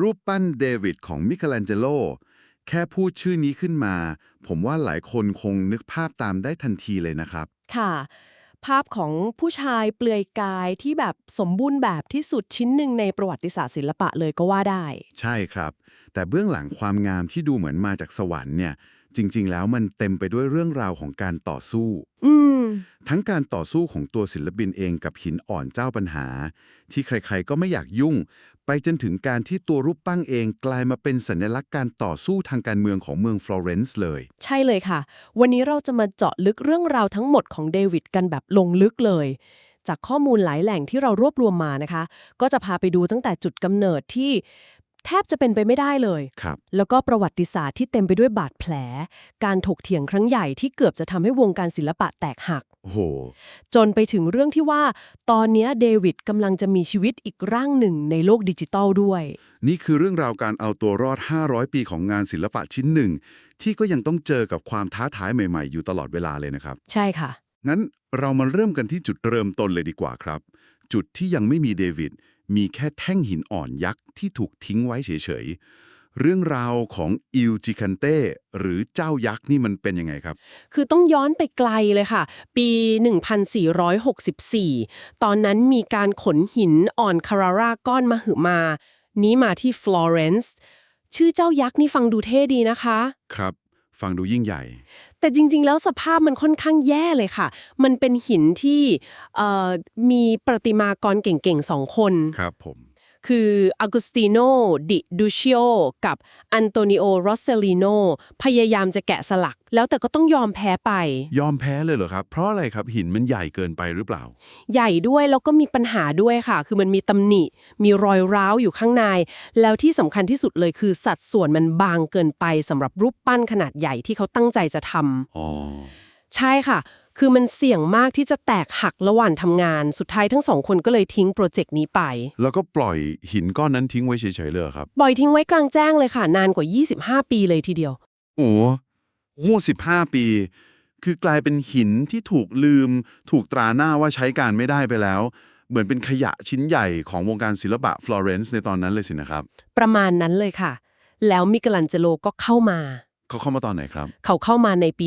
รูปปั้นเดวิดของมิเคล a นเจโล แค่พูดชื่อนี้ขึ้นมา ผมว่าหลายคนคงนึกภาพตามได้ทันทีเลยนะครับ ค่ะ ภาพของผู้ชายเปลือยกายที่แบบสมบูรณ์แบบที่สุดชิ้นหนึ่งในประวัติศาสตร์ศิลปะเลยก็ว่าได้ ใช่ครับ แต่เบื้องหลังความงามที่ดูเหมือนมาจากสวรรค์เนี่ย จริง ๆ แล้วมันเต็มไปด้วยเรื่องราวของการต่อสู้ อืม ทั้งการต่อสู้ของตัวศิลปินเองกับหินอ่อนเจ้าปัญหา ที่ใครๆก็ไม่อยากยุ่ง ไปจนถึงการที่ตัวรูปปั้งเองกลายมาเป็นสัญลักษณ์การต่อสู้ทางการเมืองของเมืองฟลอเรนซ์เลย ใช่เลยค่ะ วันนี้เราจะมาเจาะลึกเรื่องราวทั้งหมดของเดวิดกันแบบลงลึกเลย จากข้อมูลหลายแหล่งที่เรารวบรวมมานะคะ ก็จะพาไปดูตั้งแต่จุดกำเนิดที่ แทบจะเป็นไปไม่ได้เลย ครับ แล้วก็ประวัติศาสตร์ที่เต็มไปด้วยบาดแผล การถกเถียงครั้งใหญ่ที่เกือบจะทำให้วงการศิลปะแตกหัก โอ้โห จนไปถึงเรื่องที่ว่า ตอนเนี้ยเดวิดกำลังจะมีชีวิตอีกร่างหนึ่งในโลกดิจิตอลด้วย นี่คือเรื่องราวการเอาตัวรอด 500 ปีของงานศิลปะชิ้นหนึ่ง ที่ก็ยังต้องเจอกับความท้าทายใหม่ๆ อยู่ตลอดเวลาเลยนะครับ ใช่ค่ะ งั้นเรามาเริ่มกันที่จุดเริ่มต้นเลยดีกว่าครับ จุดที่ยังไม่มีเดวิด มีแค่แท่งหินอ่อนยักษ์ที่ถูกทิ้งไว้เฉยๆ เรื่องราวของอิลจิคันเต้หรือเจ้ายักษ์นี่มันเป็นยังไงครับ คือต้องย้อนไปไกลเลยค่ะ ปี 1464 ตอนนั้นมีการขนหินอ่อนคาราราก้อนมาหึมา นี้มาที่ฟลอเรนซ์ชื่อเจ้ายักษ์นี่ฟังดูเท่ดีนะคะ ครับ ฟังดูยิ่งใหญ่ แต่จริง ๆ แล้วสภาพมันค่อนข้างแย่เลยค่ะ มันเป็นหินที่เอ่อมีประติมากรเก่งๆสองคน ครับผม คืออ g ก s สติโนดิดูชิโอกับอันโตนิโอโรเซลิโนพยายามจะแกะสลัก แล้วแต่ก็ต้องยอมแพ้ไป ยอมแพ้เลยเหรอครับ เพราะอะไรครับหินมันใหญ่เกินไปหรือเปล่า ใหญ่ด้วยแล้วก็มีปัญหาด้วยค่ะ คือมันมีตำหนิ มีรอยร้าวอยู่ข้างใน แล้วที่สำคัญที่สุดเลยคือสัดส่วนมันบางเกินไปสำหรับรูปปั้นขนาดใหญ่ที่เขาตั้งใจจะทำอ๋อใช่ค่ะ คือมันเสี่ยงมากที่จะแตกหักระหว่างทำงาน สุดท้ายทั้งสองคนก็เลยทิ้งโปรเจกต์นี้ไป แล้วก็ปล่อยหินก้อนนั้นทิ้งไว้เฉยๆเลยเหรอครับ ปล่อยทิ้งไว้กลางแจ้งเลยค่ะ นานกว่า 25 ปีเลยทีเดียว โอ้โหสิบห้าปี คือกลายเป็นหินที่ถูกลืม ถูกตราหน้าว่าใช้การไม่ได้ไปแล้ว เหมือนเป็นขยะชิ้นใหญ่ของวงการศิลปะฟลอเรนซ์ในตอนนั้นเลยสินะครับ ประมาณนั้นเลยค่ะ แล้วมิเกลันเจโลก็เข้ามา เขาเข้ามาตอนไหนครับ เขาเข้ามาในปี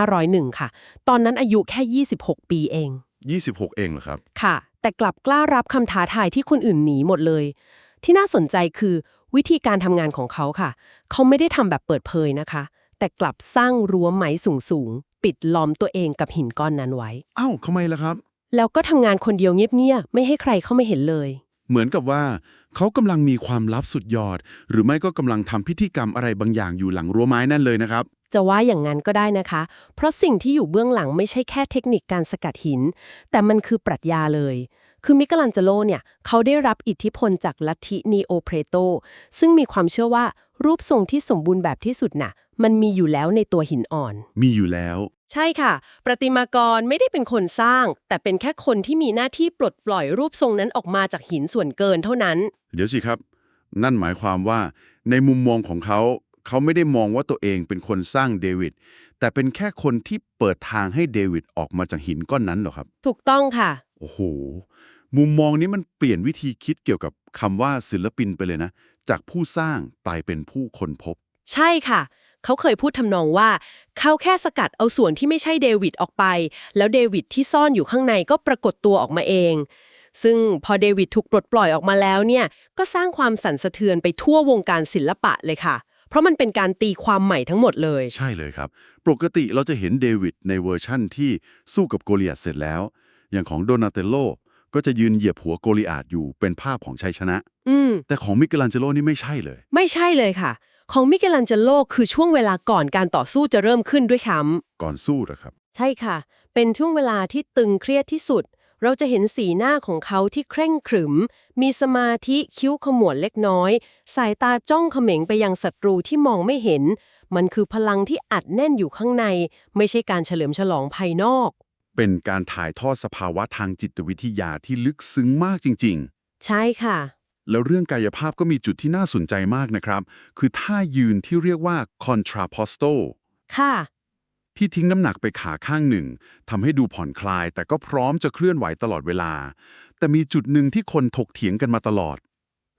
1501 ค่ะ ตอนนั้นอายุแค่ 26 ปีเอง 26 เองเหรอครับ ค่ะ แต่กลับกล้ารับคำท้าทายที่คนอื่นหนีหมดเลย ที่น่าสนใจคือวิธีการทำงานของเขาค่ะ เขาไม่ได้ทำแบบเปิดเผยนะคะ แต่กลับสร้างรั้วไม้สูงๆ ปิดล้อมตัวเองกับหินก้อนนั้นไว้ อ้าวทำไมล่ะครับ แล้วก็ทำงานคนเดียวเงียบๆ ไม่ให้ใครเข้ามาเห็นเลย เหมือนกับว่าเขากำลังมีความลับสุดยอด หรือไม่ก็กำลังทำพิธีกรรมอะไรบางอย่างอยู่หลังรั้วไม้นั่นเลยนะครับ จะว่าอย่างนั้นก็ได้นะคะ เพราะสิ่งที่อยู่เบื้องหลังไม่ใช่แค่เทคนิคการสกัดหิน แต่มันคือปรัชญาเลย คือมิเกลันเจโลเนี่ยเขาได้รับอิทธิพลจากลัทธินีโอเพรโตซึ่งมีความเชื่อว่ารูปทรงที่สมบูรณ์แบบที่สุดน่ะ มันมีอยู่แล้วในตัวหินอ่อน มีอยู่แล้ว ใช่ค่ะ ประติมากรไม่ได้เป็นคนสร้าง แต่เป็นแค่คนที่มีหน้าที่ปลดปล่อยรูปทรงนั้นออกมาจากหินส่วนเกินเท่านั้น เดี๋ยวสิครับ นั่นหมายความว่า ในมุมมองของเขา เขาไม่ได้มองว่าตัวเองเป็นคนสร้างเดวิดแต่เป็นแค่คนที่เปิดทางให้เดวิดออกมาจากหินก้อนนั้นเหรอครับ ถูกต้องค่ะ โอ้โห มุมมองนี้มันเปลี่ยนวิธีคิดเกี่ยวกับคำว่าศิลปินไปเลยนะ จากผู้สร้างกลายเป็นผู้ค้นพบ ใช่ค่ะ เขาเคยพูดทำนองว่า เขาแค่สกัดเอาส่วนที่ไม่ใช่เดวิดออกไป แล้วเดวิดที่ซ่อนอยู่ข้างในก็ปรากฏตัวออกมาเอง ซึ่งพอเดวิดถูกปลดปล่อยออกมาแล้วเนี่ย ก็สร้างความสั่นสะเทือนไปทั่ววงการศิลปะเลยค่ะ เพราะมันเป็นการตีความใหม่ทั้งหมดเลย ใช่เลยครับ ปกติเราจะเห็นเดวิดในเวอร์ชั่นที่สู้กับโกลิอาตเสร็จแล้ว อย่างของโดนาเตโล ก็จะยืนเหยียบหัวโกลิอาตอยู่เป็นภาพของชัยชนะ อืม แต่ของมิเกลันเจโลนี่ไม่ใช่เลย ไม่ใช่เลยค่ะ ของมิเกลันเจโลคือช่วงเวลาก่อนการต่อสู้จะเริ่มขึ้นด้วยซ้ำก่อนสู้เหรอครับใช่ค่ะ เป็นช่วงเวลาที่ตึงเครียดที่สุด เราจะเห็นสีหน้าของเขาที่เคร่งขรึม มีสมาธิคิ้วขมวดเล็กน้อย สายตาจ้องเขม็งไปยังศัตรูที่มองไม่เห็น มันคือพลังที่อัดแน่นอยู่ข้างใน ไม่ใช่การเฉลิมฉลองภายนอก เป็นการถ่ายทอดสภาวะทางจิตวิทยาที่ลึกซึ้งมากจริง ใช่ค่ะ ๆ แล้วเรื่องกายภาพก็มีจุดที่น่าสนใจมากนะครับ คือท่ายืนที่เรียกว่า contrapposto ค่ะ ที่ทิ้งน้ำหนักไปขาข้างหนึ่งทำให้ดูผ่อนคลาย แต่ก็พร้อมจะเคลื่อนไหวตลอดเวลา แต่มีจุดหนึ่งที่คนถกเถียงกันมาตลอด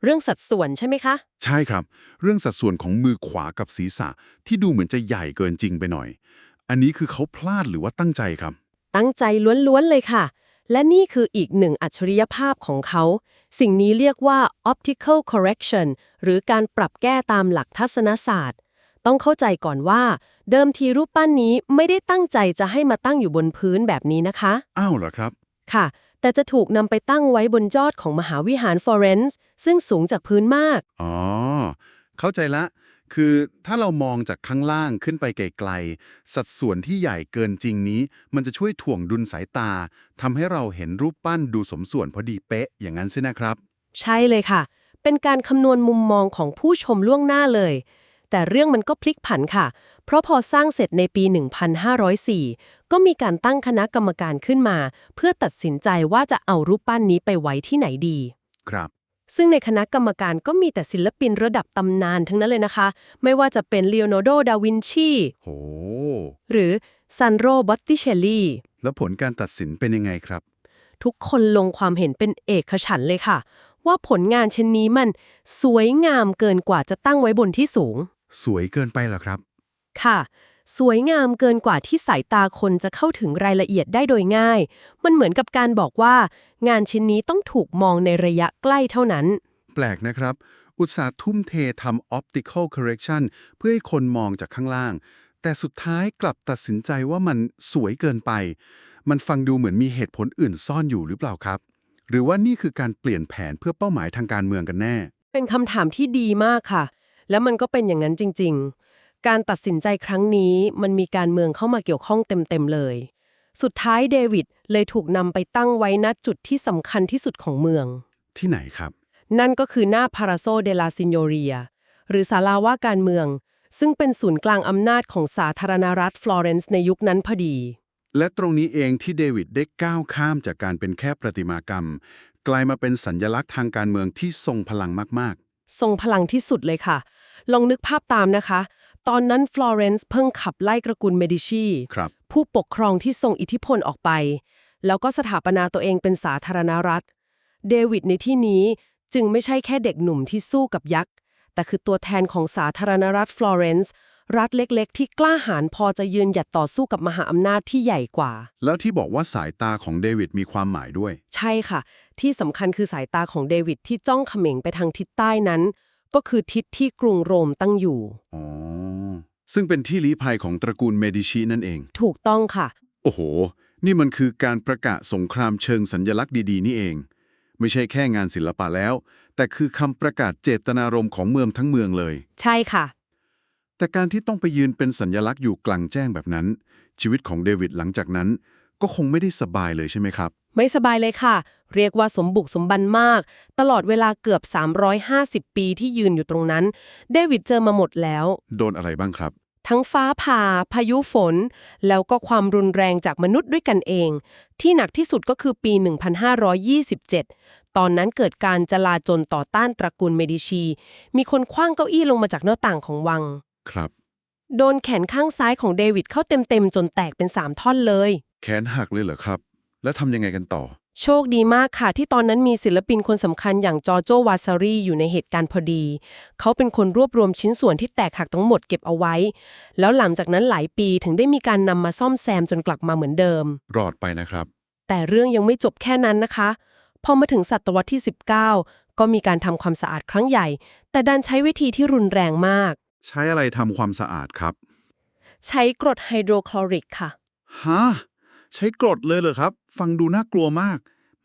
เรื่องสัดส่วนใช่ไหไหมคะ ใช่ครับ เรื่องสัดส่วนของมือขวากับศีรษะที่ดูเหมือนจะใหญ่เกินจริงไปหน่อย อันนี้คือเขาพลาดหรือว่าตั้งใจครับ ตั้งใจล้วนๆเลยค่ะ และนี่คืออีกหนึ่งอัจฉริยภาพของเขา สิ่งนี้เรียกว่า optical correction หรือการปรับแก้ตามหลักทัศนศาสตร์ ต้องเข้าใจก่อนว่า เดิมทีรูปปั้นนี้ไม่ได้ตั้งใจจะให้มาตั้งอยู่บนพื้นแบบนี้นะคะ อ้าวเหรอครับ ค่ะ แต่จะถูกนำไปตั้งไว้บนยอดของมหาวิหารฟลอเรนซ์ซึ่งสูงจากพื้นมาก อ๋อ เข้าใจละ คือถ้าเรามองจากข้างล่างขึ้นไปไกลๆ สัดส่วนที่ใหญ่เกินจริงนี้ มันจะช่วยถ่วงดุลสายตาทำให้เราเห็นรูปปั้นดูสมส่วนพอดีเป๊ะอย่างนั้นใช่นะครับ ใช่เลยค่ะ เป็นการคำนวณมุมมองของผู้ชมล่วงหน้าเลย แต่เรื่องมันก็พลิกผันค่ะ เพราะพอสร้างเสร็จในปี 1504 ก็มีการตั้งคณะกรรมการขึ้นมา เพื่อตัดสินใจว่าจะเอารูปปั้นนี้ไปไว้ที่ไหนดี ครับ ซึ่งในคณะกรรมการก็มีแต่ศิลปินระดับตำนานทั้งนั้นเลยนะคะ ไม่ว่าจะเป็นเลโอนาร์โด ดาวินชีโหหรือซันโรบอตติเชลลีแล้วผลการตัดสินเป็นยังไงครับ ทุกคนลงความเห็นเป็นเอกฉันท์เลยค่ะ ว่าผลงานเช่นนี้มันสวยงามเกินกว่าจะตั้งไว้บนที่สูง สวยเกินไปเหรอครับ ค่ะ สวยงามเกินกว่าที่สายตาคนจะเข้าถึงรายละเอียดได้โดยง่าย มันเหมือนกับการบอกว่า งานชิ้นนี้ต้องถูกมองในระยะใกล้เท่านั้น แปลกนะครับ อุตสาห์ทุ่มเททำ optical correction เพื่อให้คนมองจากข้างล่าง แต่สุดท้ายกลับตัดสินใจว่ามันสวยเกินไป มันฟังดูเหมือนมีเหตุผลอื่นซ่อนอยู่หรือเปล่าครับ หรือว่านี่คือการเปลี่ยนแผนเพื่อเป้าหมายทางการเมืองกันแน่ เป็นคำถามที่ดีมากค่ะ แล้วมันก็เป็นอย่างนั้นจริง ๆ การตัดสินใจครั้งนี้มันมีการเมืองเข้ามาเกี่ยวข้องเต็มๆเลย สุดท้ายเดวิดเลยถูกนำไปตั้งไว้ณจุดที่สำคัญที่สุดของเมือง ที่ไหนครับ นั่นก็คือหน้าพาราโซเดลาซินโยเรีย หรือศาลาว่าการเมือง ซึ่งเป็นศูนย์กลางอำนาจของสาธารณรัฐฟลอเรนซ์ในยุคนั้นพอดี และตรงนี้เองที่เดวิดได้ก้าวข้ามจากการเป็นแค่ประติมากรรม กลายมาเป็นสัญญลักษณ์ทางการเมืองที่ทรงพลังมากทรงพลังที่สุดเลยค่ะ ลองนึกภาพตามนะคะ ตอนนั้นฟลอเรนซ์เพิ่งขับไล่ตระกูลเมดิชีๆครับ ผู้ปกครองที่ทรงอิทธิพลออกไป แล้วก็สถาปนาตัวเองเป็นสาธารณรัฐ เดวิดในที่นี้จึงไม่ใช่แค่เด็กหนุ่มที่สู้กับยักษ์ แต่คือตัวแทนของสาธารณรัฐฟลอเรนซ์รัฐเล็กๆ ที่กล้าหาญพอจะยืนหยัดต่อสู้กับมหาอำนาจที่ใหญ่กว่า แล้วที่บอกว่าสายตาของเดวิดมีความหมายด้วย ใช่ค่ะ ที่สำคัญคือสายตาของเดวิดที่จ้องเขม็งไปทางทิศใต้นั้น ก็คือทิศที่กรุงโรมตั้งอยู่ อ๋อ ซึ่งเป็นที่ลี้ภัยของตระกูลเมดิชีนั่นเอง ถูกต้องค่ะ โอ้โห นี่มันคือการประกาศสงครามเชิงสัญญลักษณ์ดีๆ นี่เอง ไม่ใช่แค่งานศิลปะแล้ว แต่คือคำประกาศเจตนารมณ์ของเมืองทั้งเมืองเลย ใช่ค่ะ แต่การที่ต้องไปยืนเป็นสัญญลักษณ์อยู่กลางแจ้งแบบนั้น ชีวิตของเดวิดหลังจากนั้น ก็คงไม่ได้สบายเลยใช่ไหมครับ ไม่สบายเลยค่ะ เรียกว่าสมบุกสมบันมาก ตลอดเวลาเกือบ 350 ปีที่ยืนอยู่ตรงนั้น เดวิดเจอมาหมดแล้ว โดนอะไรบ้างครับ ทั้งฟ้าผ่า พายุฝน แล้วก็ความรุนแรงจากมนุษย์ด้วยกันเอง ที่หนักที่สุดก็คือปี 1527 ตอนนั้นเกิดการจลาจลต่อต้านตระกูลเมดิชี มีคนคว้างเก้าอี้ลงมาจากหน้าต่างของวัง ครับ โดนแขนข้างซ้ายของเดวิดเข้าเต็มๆจนแตกเป็นสามท่อนเลย แขนหักเลยเหรอครับ แล้วทำยังไงกันต่อ โชคดีมากค่ะ ที่ตอนนั้นมีศิลปินคนสำคัญอย่างจอร์โจวาซารีอยู่ในเหตุการณ์พอดี เขาเป็นคนรวบรวมชิ้นส่วนที่แตกหักทั้งหมดเก็บเอาไว้ แล้วหลังจากนั้นหลายปีถึงได้มีการนำมาซ่อมแซมจนกลับมาเหมือนเดิม รอดไปนะครับ แต่เรื่องยังไม่จบแค่นั้นนะคะ พอมาถึงศตวรรษที่ 19 ก็มีการทำความสะอาดครั้งใหญ่ แต่ดันใช้วิธีที่รุนแรงมาก ใช้อะไรทำความสะอาดครับ ใช้กรดไฮโดรคลอริกค่ะ ฮะ ใช้กรดเลยเหรอครับ ฟังดูน่ากลัวมาก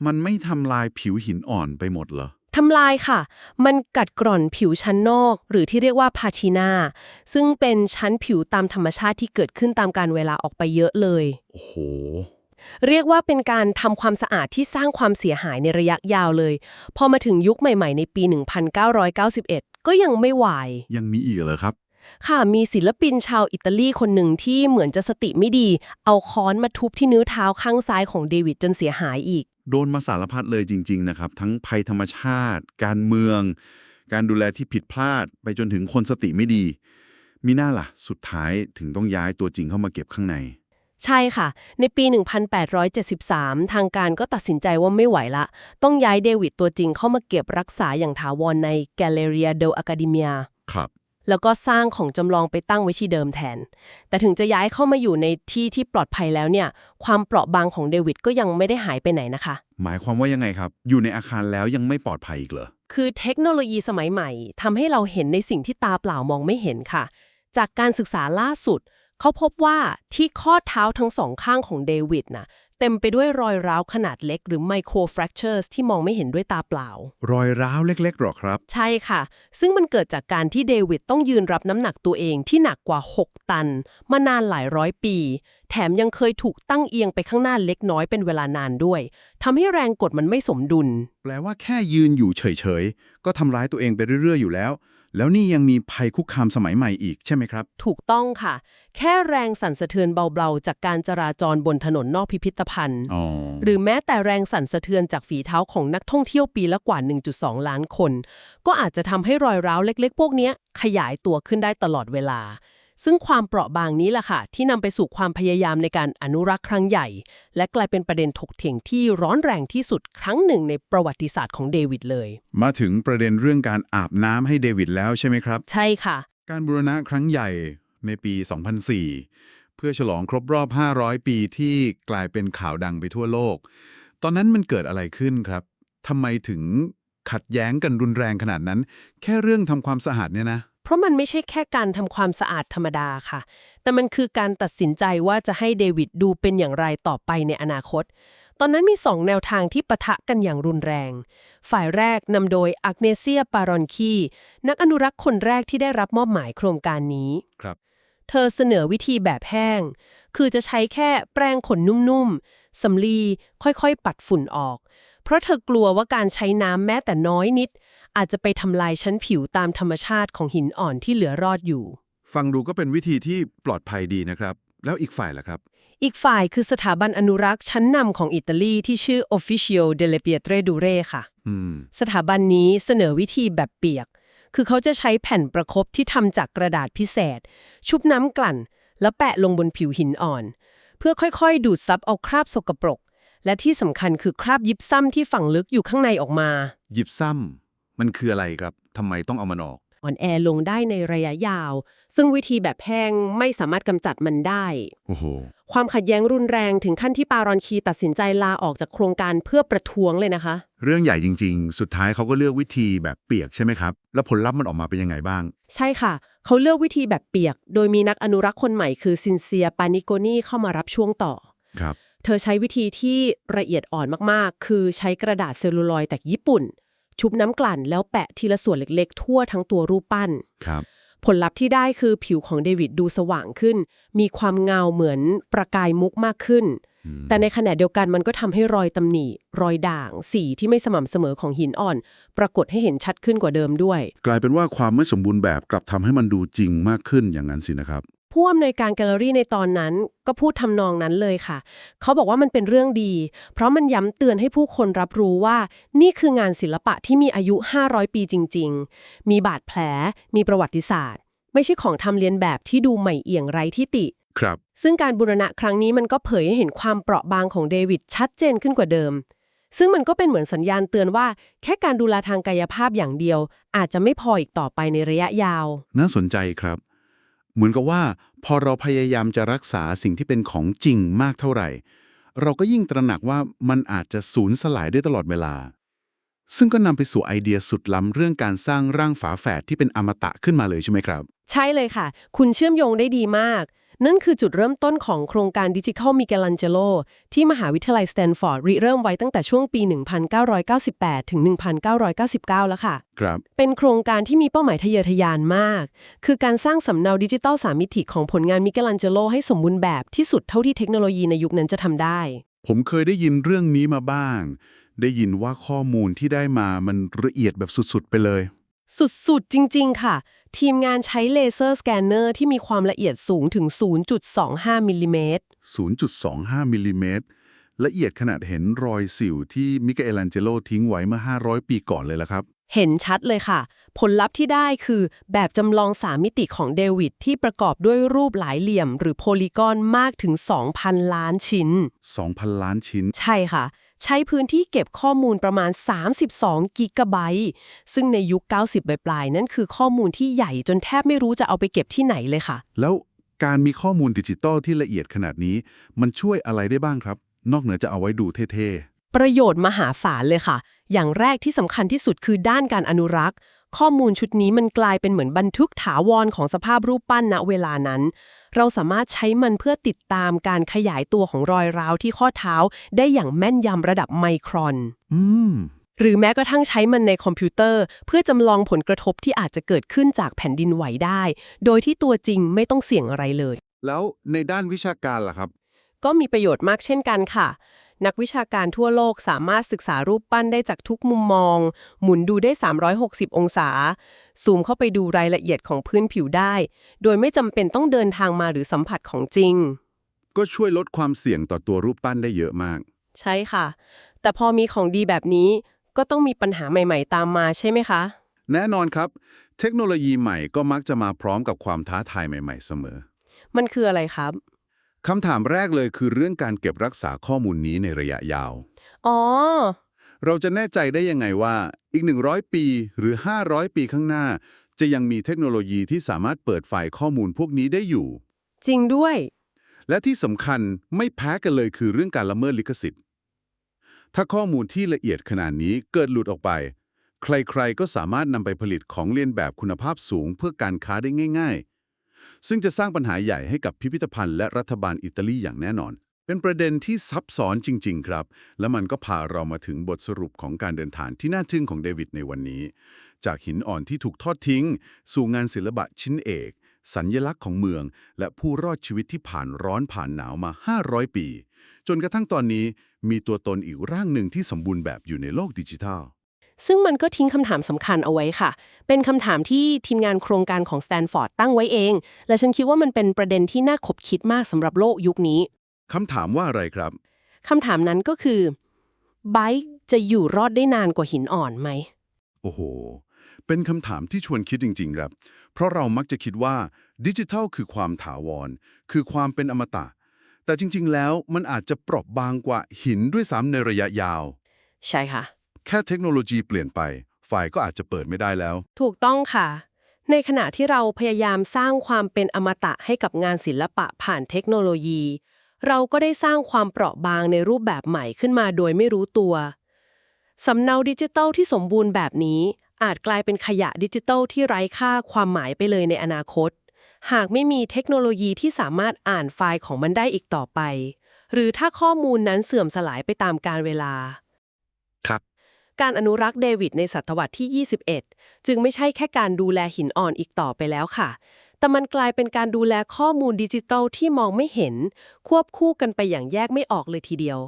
มันไม่ทำลายผิวหินอ่อนไปหมดเหรอทำลายค่ะ มันกัดกร่อนผิวชั้นนอก หรือที่เรียกว่าพาชินาซึ่งเป็นชั้นผิวตามธรรมชาติที่เกิดขึ้นตามการเวลาออกไปเยอะเลย โอ้โห เรียกว่าเป็นการทำความสะอาดที่สร้างความเสียหายในระยะยาวเลย พอมาถึงยุคใหม่ๆ ในปี 1991 ก็ยังไม่ไหว ยังมีอีกเหรอครับ ค่ะมีศิลปินชาวอิตาลีคนหนึ่งที่เหมือนจะสติไม่ดี เอาค้อนมาทุบที่นิ้วเท้าข้างซ้ายของเดวิดจนเสียหายอีก โดนมาสารพัดเลยจริง ๆ นะครับ ทั้งภัยธรรมชาติ การเมือง การดูแลที่ผิดพลาดไปจนถึงคนสติไม่ดี มีหน้าล่ะ สุดท้ายถึงต้องย้ายตัวจริงเข้ามาเก็บข้างใน ใช่ค่ะ ในปี 1873 ทางการก็ตัดสินใจว่าไม่ไหวละ ต้องย้ายเดวิดตัวจริงเข้ามาเก็บรักษาอย่างถาวรใน Galleria d e l Accademia ครับ แล้วก็สร้างของจำลองไปตั้งไว้ที่เดิมแทน แต่ถึงจะย้ายเข้ามาอยู่ในที่ที่ปลอดภัยแล้วเนี่ย ความเปราะบางของเดวิดก็ยังไม่ได้หายไปไหนนะคะ หมายความว่ายังไงครับ อยู่ในอาคารแล้วยังไม่ปลอดภัยอีกเหรอ คือเทคโนโลยีสมัยใหม่ทำให้เราเห็นในสิ่งที่ตาเปล่ามองไม่เห็นค่ะ จากการศึกษาล่าสุด เขาพบว่าที่ข้อเท้าทั้งสองข้างของเดวิดน่ะ เต็มไปด้วยรอยร้าวขนาดเล็กหรือ micro fractures ที่มองไม่เห็นด้วยตาเปล่า รอยร้าวเล็กๆหรอครับ ใช่ค่ะ ซึ่งมันเกิดจากการที่เดวิดต้องยืนรับน้ำหนักตัวเองที่หนักกว่า 6 ตัน มานานหลายร้อยปี แถมยังเคยถูกตั้งเอียงไปข้างหน้าเล็กน้อยเป็นเวลานานด้วยทำให้แรงกดมันไม่สมดุล แปลว่าแค่ยืนอยู่เฉยๆ ก็ทำร้ายตัวเองไปเรื่อยๆ อยู่แล้ว แล้วนี่ยังมีภัยคุกคามสมัยใหม่อีกใช่ไหมครับ ถูกต้องค่ะ แค่แรงสั่นสะเทือนเบาๆ จากการจราจรบนถนนนอกพิพิธภัณฑ์อ๋อหรือแม้แต่แรงสั่นสะเทือนจากฝีเท้าของนักท่องเที่ยวปีละกว่า 1.2 ล้านคน ก็อาจจะทำให้รอยร้าวเล็กๆ พวกเนี้ยขยายตัวขึ้นได้ตลอดเวลา ซึ่งความเปราะบางนี้แหละค่ะ ที่นำไปสู่ความพยายามในการอนุรักษ์ครั้งใหญ่ และกลายเป็นประเด็นถกเถียงที่ร้อนแรงที่สุดครั้งหนึ่งในประวัติศาสตร์ของเดวิดเลย มาถึงประเด็นเรื่องการอาบน้ำให้เดวิดแล้วใช่ไหมครับ ใช่ค่ะ การบูรณะครั้งใหญ่ในปี 2004 เพื่อฉลองครบรอบ 500 ปีที่กลายเป็นข่าวดังไปทั่วโลก ตอนนั้นมันเกิดอะไรขึ้นครับทำไมถึงขัดแย้งกันรุนแรงขนาดนั้น แค่เรื่องทำความสะอาดเนี่ยนะเพ ราะมันไม่ใช่แค่การทำความสะอาดธรรมดาค่ะ แต่มันคือการตัดสินใจว่าจะให้เดวิดดูเป็นอย่างไรต่อไปในอนาคต ตอนนั้นมีสองแนวทางที่ปะทะกันอย่างรุนแรง ฝ่ายแรกนำโดยอักเนเซียปารอนคีนักอนุรักษ์คนแรกที่ได้รับมอบหมายโครงการนี้ครับเธอเสนอวิธีแบบแห้ง คือจะใช้แค่แปรงขนนุ่มๆสำลีค่อยๆ ปัดฝุ่นออก เพราะเธอกลัวว่าการใช้น้ำแม้แต่น้อยนิด อาจจะไปทำลายชั้นผิวตามธรรมชาติของหินอ่อนที่เหลือรอดอยู่ ฟังดูก็เป็นวิธีที่ปลอดภัยดีนะครับ แล้วอีกฝ่ายล่ะครับ อีกฝ่ายคือสถาบันอนุรักษ์ชั้นนำของอิตาลีที่ชื่อ Officio delle Pietre Dure ค่ะ อืม สถาบันนี้เสนอวิธีแบบเปียก คือเขาจะใช้แผ่นประคบที่ทำจากกระดาษพิเศษ ชุบน้ำกลั่น แล้วแปะลงบนผิวหินอ่อน เพื่อค่อยๆ ดูดซับเอาคราบสกปรก และที่สำคัญคือคราบยิบซ้ำที่ฝังลึกอยู่ข้างในออกมาหยิบซ้ำมันคืออะไรครับทำไมต้องเอามันออก อ่อนแอลงได้ในระยะยาว ซึ่งวิธีแบบแห้งไม่สามารถกำจัดมันได้ โอ้โห ความขัดแย้งรุนแรงถึงขั้นที่ปารอนคีตัดสินใจลาออกจากโครงการเพื่อประท้วงเลยนะคะ เรื่องใหญ่จริง ๆ สุดท้ายเขาก็เลือกวิธีแบบเปียกใช่ไหมครับ แล้วผลลัพธ์มันออกมาเป็นยังไงบ้าง ใช่ค่ะ เขาเลือกวิธีแบบเปียก โดยมีนักอนุรักษ์คนใหม่คือซินเซียปานิโกนีเข้ามารับช่วงต่อ ครับ เธอใช้วิธีที่ละเอียดอ่อนมากๆ คือใช้กระดาษเซลลูลอยด์จากญี่ปุ่น ชุบน้ำกลั่นแล้วแปะทีละส่วนเล็กๆ ทั่วทั้งตัวรูปปั้น ครับ ผลลัพธ์ที่ได้คือผิวของเดวิดดูสว่างขึ้น มีความเงาเหมือนประกายมุกมากขึ้นอืมแต่ในขณะเดียวกันมันก็ทำให้รอยตำหนิ รอยด่าง สีที่ไม่สม่ำเสมอของหินอ่อน ปรากฏให้เห็นชัดขึ้นกว่าเดิมด้วย กลายเป็นว่าความไม่สมบูรณ์แบบกลับทำให้มันดูจริงมากขึ้นอย่างนั้นสินะครับ ผู้อำนวยการแกลเลอรี่ในตอนนั้นก็พูดทำนองนั้นเลยค่ะ เขาบอกว่ามันเป็นเรื่องดี เพราะมันย้ำเตือนให้ผู้คนรับรู้ว่า นี่คืองานศิลปะที่มีอายุ 500 ปีจริง ๆ มีบาดแผล มีประวัติศาสตร์ ไม่ใช่ของทำเลียนแบบที่ดูใหม่เอี่ยงไร้ที่ติ ครับ ซึ่งการบูรณะครั้งนี้มันก็เผยให้เห็นความเปราะบางของเดวิดชัดเจนขึ้นกว่าเดิม ซึ่งมันก็เป็นเหมือนสัญญาณเตือนว่า แค่การดูแลทางกายภาพอย่างเดียว อาจจะไม่พออีกต่อไปในระยะยาว น่าสนใจครับ เหมือนกับว่า พอเราพยายามจะรักษาสิ่งที่เป็นของจริงมากเท่าไหร่ เราก็ยิ่งตระหนักว่ามันอาจจะสูญสลายได้ตลอดเวลา ซึ่งก็นำไปสู่ไอเดียสุดล้ำเรื่องการสร้างร่างฝาแฝดที่เป็นอมตะขึ้นมาเลยใช่ไหมครับ ใช่เลยค่ะ คุณเชื่อมโยงได้ดีมาก นั่นคือจุดเริ่มต้นของโครงการดิจิทัลมิเกลันเจโลที่มหาวิทยาลัยสแตนฟอร์ดริเริ่มไว้ตั้งแต่ช่วงปี 1998 ถึง 1999 แล้วค่ะ ครับ เป็นโครงการที่มีเป้าหมายทะเยอทะยานมาก คือการสร้างสำเนาดิจิตอลสามมิติของผลงานมิเกลันเจโลให้สมบูรณ์แบบที่สุดเท่าที่เทคโนโลยีในยุคนั้นจะทำได้ ผมเคยได้ยินเรื่องนี้มาบ้าง ได้ยินว่าข้อมูลที่ได้มามันละเอียดแบบสุดๆ ไปเลย สุด ๆ จริง ๆ ค่ะ ทีมงานใช้เลเซอร์สแกนเนอร์ที่มีความละเอียดสูงถึง 0.25 มิลลิเมตร 0.25 มิลลิเมตร ละเอียดขนาดเห็นรอยสิวที่มิเกเอลันเจโลทิ้งไว้เมื่อ 500 ปีก่อนเลยละครับ เห็นชัดเลยค่ะ ผลลัพธ์ที่ได้คือแบบจำลองสามมิติของเดวิดที่ประกอบด้วยรูปหลายเหลี่ยม หรือโพลีกอนมากถึง 2,000 ล้านชิ้น 2,000 ล้านชิ้น ใช่ค่ะ ใช้พื้นที่เก็บข้อมูลประมาณ 32 กิกะไบต์ ซึ่งในยุค 90 ปลายๆ นั่นคือข้อมูลที่ใหญ่จนแทบไม่รู้จะเอาไปเก็บที่ไหนเลยค่ะ แล้วการมีข้อมูลดิจิตอลที่ละเอียดขนาดนี้ มันช่วยอะไรได้บ้างครับ นอกเหนือจะเอาไว้ดูเท่ประโยชน์มหาศาลเลยค่ะ อย่างแรกที่สำคัญที่สุดคือด้านการอนุรักษ์ ข้อมูลชุดนี้มันกลายเป็นเหมือนบันทึกถาวรของสภาพรูปปั้นณเวลานั้น เราสามารถใช้มันเพื่อติดตามการขยายตัวของรอยร้าวที่ข้อเท้า ได้อย่างแม่นยำระดับไมครอนๆอืมหรือแม้กระทั่งใช้มันในคอมพิวเตอร์ เพื่อจำลองผลกระทบที่อาจจะเกิดขึ้นจากแผ่นดินไหวได้ โดยที่ตัวจริงไม่ต้องเสี่ยงอะไรเลย แล้วในด้านวิชาการล่ะครับ ก็มีประโยชน์มากเช่นกันค่ะ นักวิชาการทั่วโลกสามารถศึกษารูปปั้นได้จากทุกมุมมอง หมุนดูได้ 360 องศา ซูมเข้าไปดูรายละเอียดของพื้นผิวได้ โดยไม่จำเป็นต้องเดินทางมาหรือสัมผัสของจริง ก็ช่วยลดความเสี่ยงต่อตัวรูปปั้นได้เยอะมาก ใช่ค่ะ แต่พอมีของดีแบบนี้ ก็ต้องมีปัญหาใหม่ ๆ ตามมาใช่ไหมคะ แน่นอนครับ เทคโนโลยีใหม่ก็มักจะมาพร้อมกับความท้าทายใหม่ ๆ เสมอ มันคืออะไรครับ คำถามแรกเลยคือเรื่องการเก็บรักษาข้อมูลนี้ในระยะยาว อ๋อ เราจะแน่ใจได้ยังไงว่าอีก 100 ปีหรือ 500 ปีข้างหน้า จะยังมีเทคโนโลยีที่สามารถเปิดไฟล์ข้อมูลพวกนี้ได้อยู่ จริงด้วย และที่สำคัญไม่แพ้กันเลยคือเรื่องการละเมิดลิขสิทธิ์ ถ้าข้อมูลที่ละเอียดขนาดนี้เกิดหลุดออกไป ใครๆก็สามารถนำไปผลิตของเลียนแบบคุณภาพสูงเพื่อการค้าได้ง่าย ๆ ซึ่งจะสร้างปัญหาใหญ่ให้กับพิพิธภัณฑ์และรัฐบาลอิตาลีอย่างแน่นอน เป็นประเด็นที่ซับซ้อนจริง ๆ ครับ และมันก็พาเรามาถึงบทสรุปของการเดินทางที่น่าทึ่งของเดวิดในวันนี้ จากหินอ่อนที่ถูกทอดทิ้ง สู่งานศิลปะชิ้นเอก สัญญลักษณ์ของเมือง และผู้รอดชีวิตที่ผ่านร้อนผ่านหนาวมา 500 ปี จนกระทั่งตอนนี้มีตัวตนอีกร่างหนึ่งที่สมบูรณ์แบบอยู่ในโลกดิจิทัล ซึ่งมันก็ทิ้งคำถามสำคัญเอาไว้ค่ะ เป็นคำถามที่ทีมงานโครงการของสแตนฟอร์ดตั้งไว้เอง และฉันคิดว่ามันเป็นประเด็นที่น่าขบคิดมากสำหรับโลกยุคนี้คำถามว่าอะไรครับคำถามนั้นก็คือไบค์จะอยู่รอดได้นานกว่าหินอ่อนไหม โอ้โห เป็นคำถามที่ชวนคิดจริง ๆ ครับ เพราะเรามักจะคิดว่าดิจิทัลคือความถาวร คือความเป็นอมตะ แต่จริง ๆ แล้วมันอาจจะเปราะบางกว่าหินด้วยซ้ำในระยะยาว ใช่ค่ะ แค่เทคโนโลยีเปลี่ยนไป ไฟก็อาจจะเปิดไม่ได้แล้ว ถูกต้องค่ะ ในขณะที่เราพยายามสร้างความเป็นอมตะให้กับงานศิลปะผ่านเทคโนโลยี เราก็ได้สร้างความเปราะบางในรูปแบบใหม่ขึ้นมาโดยไม่รู้ตัว สำเนาดิจิทัลที่สมบูรณ์แบบนี้ อาจกลายเป็นขยะดิจิทัลที่ไร้ค่าความหมายไปเลยในอนาคต หากไม่มีเทคโนโลยีที่สามารถอ่านไฟล์ของมันได้อีกต่อไป หรือถ้าข้อมูลนั้นเสื่อมสลายไปตามกาลเวลา ครับ การอนุรักษ์เดวิดในศตวรรษที่ 21 จึงไม่ใช่แค่การดูแลหินอ่อนอีกต่อไปแล้วค่ะ แต่มันกลายเป็นการดูแลข้อมูลดิจิทัลที่มองไม่เห็น ควบคู่กันไปอย่างแยกไม่ออกเลยทีเดียว